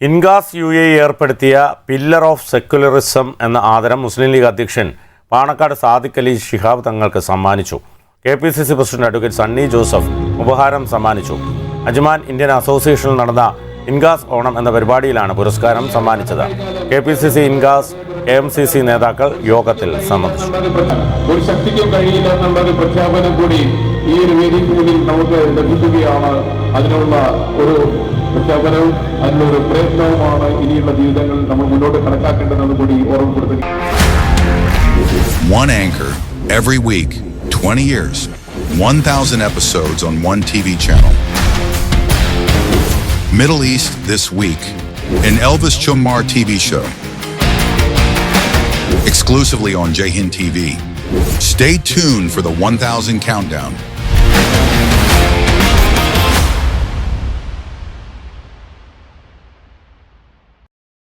ഇൻഗാസ് U A ഏർപ്പെടുത്തിയ pillar of secularism എന്ന ആദരം മുസ്ലിം ലീഗ് അധ്യക്ഷൻ പാണക്കാട് സാദിഖ് അലി ഷിഹാബ് തങ്ങൾക്ക് സമ്മാനിച്ചു. K P C C president advocate Sunny Joseph ഉപഹാരം സമ്മാനിച്ചു. അജ്മാൻ ഇന്ത്യൻ അസോസിയേഷനിൽ നടന്ന ഇൻഗാസ് ഓണം എന്ന പരിപാടിയിലാണ് പുരസ്കാരം സമ്മാനിച്ചത്. K P C C INCAS A M C C നേതാക്കൾ യോഗത്തിൽ സംബന്ധിച്ചു. ഒരു ശക്തിക്കും പ്രഖ്യാപനം കൂടി ഈ ഒരു നമുക്ക് ലഭിക്കുകയാണ്. അതിനുള്ള ഒരു പ്രഖ്യാപനവും അതിനുള്ള പ്രയത്നവുമാണ് ഇനിയുള്ള ജീവിതങ്ങൾ നമ്മൾ മുന്നോട്ട് കണക്കാക്കേണ്ടതെന്ന് കൂടി ഓർമ്മപ്പെടുത്തുക One anchor every week, 20 years, 1,000 episodes on one TV channel. Middle East This Week, an Elvis Chumar TV show. Exclusively on Jahin TV. Stay tuned for the 1,000 countdown